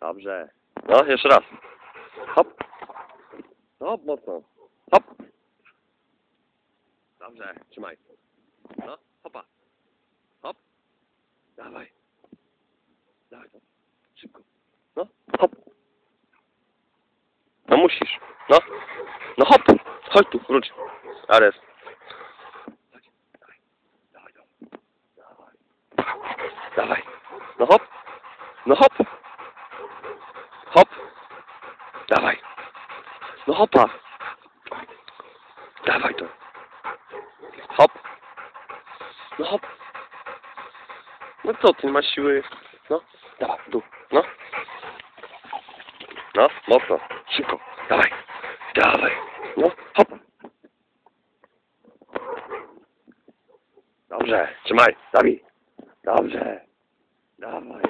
Dobrze. No, jeszcze raz. Hop. Hop, mocno. Hop. Dobrze, trzymaj. No, hopa. Hop. Dawaj. Dawaj to. Szybko. No, hop. No musisz. No. No hop. Chodź tu, wróć. Ares. Dawaj. No hop. No. Hop. Dawaj. No hopa. Dawaj to. Hop. No hop. No co ty, masz siły. No, dawaj, tu. No. No, mocno. Szybko. Dawaj. Dawaj. No, hop. Dobrze, trzymaj, zabij. Dobrze. Dawaj.